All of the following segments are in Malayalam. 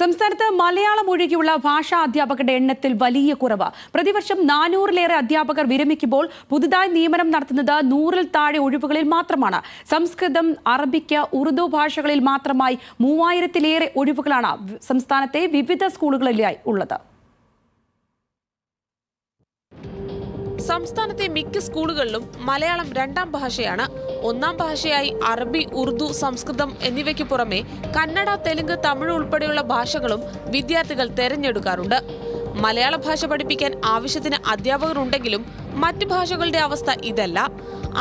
സംസ്ഥാനത്ത് മലയാളം ഒഴികെയുള്ള ഭാഷാ അധ്യാപകരുടെ എണ്ണത്തിൽ വലിയ കുറവ്. പ്രതിവർഷം നാനൂറിലേറെ അധ്യാപകർ വിരമിക്കുമ്പോൾ പുതുതായി നിയമനം നടത്തുന്നത് നൂറിൽ താഴെ ഒഴിവുകളിൽ മാത്രമാണ്. സംസ്കൃതം അറബിക്ക് ഉറുദു ഭാഷകളിൽ മാത്രമായി മൂവായിരത്തിലേറെ ഒഴിവുകളാണ് സംസ്ഥാനത്തെ വിവിധ സ്കൂളുകളിലായി ഉള്ളത്. സംസ്ഥാനത്തെ മിക്ക സ്കൂളുകളിലും മലയാളം രണ്ടാം ഭാഷയാണ്. ഒന്നാം ഭാഷയായി അറബി ഉറുദു സംസ്കൃതം എന്നിവയ്ക്ക് പുറമെ കന്നഡ തെലുങ്ക് തമിഴ് ഉൾപ്പെടെയുള്ള ഭാഷകളും വിദ്യാർത്ഥികൾ തെരഞ്ഞെടുക്കാറുണ്ട്. മലയാള ഭാഷ പഠിപ്പിക്കാൻ ആവശ്യത്തിന് അധ്യാപകർ ഉണ്ടെങ്കിലും മറ്റ് ഭാഷകളുടെ അവസ്ഥ ഇതല്ല.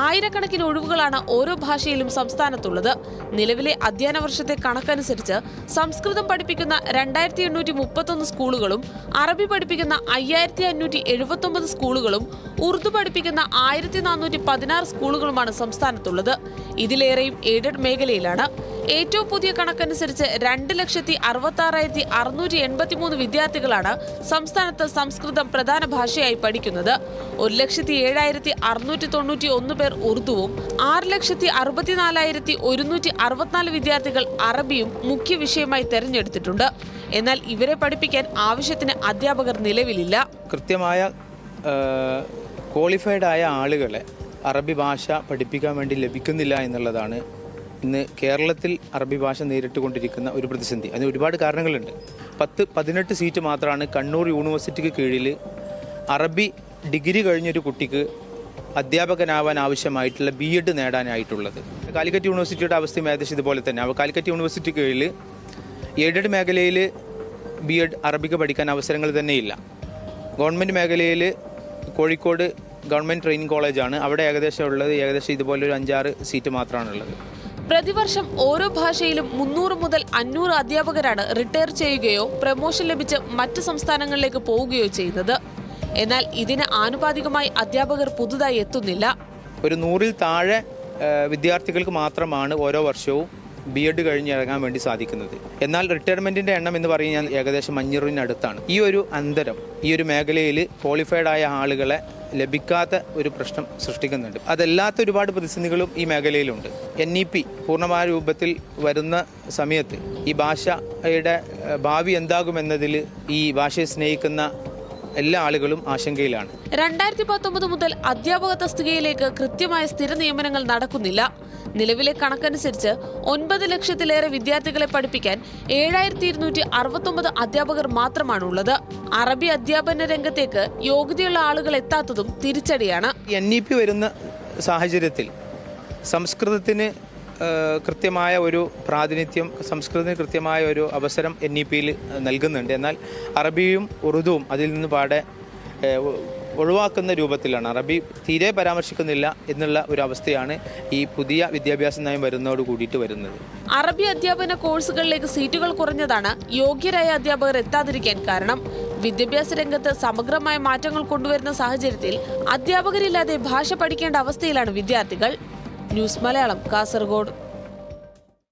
ആയിരക്കണക്കിന് ഒഴിവുകളാണ് ഓരോ ഭാഷയിലും സംസ്ഥാനത്തുള്ളത്. നിലവിലെ അധ്യയന വർഷത്തെ കണക്കനുസരിച്ച് സംസ്കൃതം പഠിപ്പിക്കുന്ന രണ്ടായിരത്തി എണ്ണൂറ്റി മുപ്പത്തൊന്ന് സ്കൂളുകളും അറബി പഠിപ്പിക്കുന്ന അയ്യായിരത്തി അഞ്ഞൂറ്റി എഴുപത്തൊമ്പത് സ്കൂളുകളും ഉറുദു പഠിപ്പിക്കുന്ന ആയിരത്തി നാനൂറ്റി പതിനാറ് സ്കൂളുകളുമാണ് സംസ്ഥാനത്തുള്ളത്. ഇതിലേറെയും എയ്ഡഡ് മേഖലയിലാണ്. ഏറ്റവും പുതിയ കണക്കനുസരിച്ച് രണ്ട് ലക്ഷത്തി അറുപത്തി ആറായിരത്തി അറുന്നൂറ്റി എൺപത്തി മൂന്ന് വിദ്യാർത്ഥികളാണ് സംസ്ഥാനത്ത് സംസ്കൃതം പ്രധാന ഭാഷയായി പഠിക്കുന്നത്. ഒരു ലക്ഷത്തി ഏഴായിരത്തി അറുന്നൂറ്റി തൊണ്ണൂറ്റി ഒന്ന് പേർ ഉറുദുവും ആറ് ലക്ഷത്തി അറുപത്തിനാലായിരത്തി ഒരുന്നൂറ്റി അറുപത്തിനാല് വിദ്യാർത്ഥികൾ അറബിയും മുഖ്യ വിഷയമായി തെരഞ്ഞെടുത്തിട്ടുണ്ട്. എന്നാൽ ഇവരെ പഠിപ്പിക്കാൻ ആവശ്യത്തിന് അധ്യാപകർ നിലവിലില്ല. കൃത്യമായ ക്വാളിഫൈഡ് ആയ ആളുകളെ അറബി ഭാഷ പഠിപ്പിക്കാൻ വേണ്ടി ലഭിക്കുന്നില്ല എന്നുള്ളതാണ് ഇന്ന് കേരളത്തിൽ അറബി ഭാഷ നേരിട്ട് കൊണ്ടിരിക്കുന്ന ഒരു പ്രതിസന്ധി. അതിന് ഒരുപാട് കാരണങ്ങളുണ്ട്. പത്ത് പതിനെട്ട് സീറ്റ് മാത്രമാണ് കണ്ണൂർ യൂണിവേഴ്സിറ്റിക്ക് കീഴിൽ അറബി ഡിഗ്രി കഴിഞ്ഞൊരു കുട്ടിക്ക് അധ്യാപകനാവാൻ ആവശ്യമായിട്ടുള്ള ബി എഡ് നേടാനായിട്ടുള്ളത്. കാലിക്കറ്റ് യൂണിവേഴ്സിറ്റിയുടെ അവസ്ഥയും ഏകദേശം ഇതുപോലെ തന്നെ. കാലിക്കറ്റ് യൂണിവേഴ്സിറ്റി കീഴിൽ എയ്ഡഡ് മേഖലയിൽ ബി എഡ് അറബിക്ക് പഠിക്കാൻ അവസരങ്ങൾ തന്നെയില്ല. ഗവൺമെന്റ് മേഖലയിൽ കോഴിക്കോട് ഗവൺമെന്റ് ട്രെയിനിങ് കോളേജാണ്. അവിടെ ഏകദേശം ഉള്ളത്. ഏകദേശം ഇതുപോലൊരു അഞ്ചാറ് സീറ്റ് മാത്രമാണുള്ളത് പ്രതിവർഷം ഓരോ ഭാഷയിലും മുന്നൂറ് മുതൽ അഞ്ഞൂറ് അധ്യാപകരാണ് റിട്ടയർ ചെയ്യുകയോ പ്രമോഷൻ ലഭിച്ച് മറ്റ് സംസ്ഥാനങ്ങളിലേക്ക് പോവുകയോ ചെയ്യുന്നത് എന്നാൽ ഇതിന് ആനുപാതികമായി അധ്യാപകർ പുതുതായി എത്തുന്നില്ല. ഒരു നൂറിൽ താഴെ വിദ്യാർത്ഥികൾക്ക് മാത്രമാണ് ഓരോ വർഷവും ബി എഡ് കഴിഞ്ഞ് ഇറങ്ങാൻ വേണ്ടി സാധിക്കുന്നത്. എന്നാൽ റിട്ടയർമെന്റിന്റെ എണ്ണം എന്ന് പറഞ്ഞാൽ ഏകദേശം അഞ്ഞൂറിനടുത്താണ്. ഈ ഒരു അന്തരം ഈ ഒരു മേഖലയിൽ ക്വാളിഫൈഡ് ആയ ആളുകളെ ലഭിക്കാത്ത ഒരു പ്രശ്നം സൃഷ്ടിക്കുന്നുണ്ട്. അതല്ലാത്ത ഒരുപാട് പ്രതിസന്ധികളും ഈ മേഖലയിലുണ്ട്. എൻ ഇ പി പൂർണമായ രൂപത്തിൽ വരുന്ന സമയത്ത് ഈ ഭാഷയുടെ ഭാവി എന്താകുമെന്നതിൽ ഈ ഭാഷയെ സ്നേഹിക്കുന്ന എല്ലാ ആളുകളും ആശങ്കയിലാണ്. രണ്ടായിരത്തി പത്തൊമ്പത് മുതൽ അധ്യാപക തസ്തികയിലേക്ക് കൃത്യമായ സ്ഥിര നിയമനങ്ങൾ നടക്കുന്നില്ല. നിലവിലെ കണക്കനുസരിച്ച് ഒൻപത് ലക്ഷത്തിലേറെ വിദ്യാർത്ഥികളെ പഠിപ്പിക്കാൻ ഏഴായിരത്തി ഇരുന്നൂറ്റി അറുപത്തൊമ്പത് അധ്യാപകർ മാത്രമാണുള്ളത്. അറബി അധ്യാപന രംഗത്തേക്ക് യോഗ്യതയുള്ള ആളുകൾ എത്താത്തതും തിരിച്ചടിയാണ്. എൻ ഇ പി വരുന്ന സാഹചര്യത്തിൽ സംസ്കൃതത്തിന് കൃത്യമായ ഒരു പ്രാതിനിധ്യം സംസ്കൃതത്തിന് കൃത്യമായ ഒരു അവസരം എൻ ഇ പിയിൽ നൽകുന്നുണ്ട്. എന്നാൽ അറബിയും ഉറുദുവും അതിൽ നിന്ന് പാടെ ഒഴിവാക്കുന്ന രൂപത്തിലാണ്. അറബി തീരെ പരാമർശിക്കുന്നില്ല എന്നുള്ള ഒരു അവസ്ഥയാണ് ഈ പുതിയ വിദ്യാഭ്യാസ നയം വരുന്നതോട് കൂടിയിട്ട് വരുന്നത്. അറബി അധ്യാപന കോഴ്സുകളിലേക്ക് സീറ്റുകൾ കുറഞ്ഞതാണ് യോഗ്യരായ അധ്യാപകർ എത്താതിരിക്കാൻ കാരണം. വിദ്യാഭ്യാസ രംഗത്ത് സമഗ്രമായ മാറ്റങ്ങൾ കൊണ്ടുവരുന്ന സാഹചര്യത്തിൽ അധ്യാപകരില്ലാതെ ഭാഷ പഠിക്കേണ്ട അവസ്ഥയിലാണ് വിദ്യാർത്ഥികൾ. ന്യൂസ് മലയാളം കാസർഗോഡ്.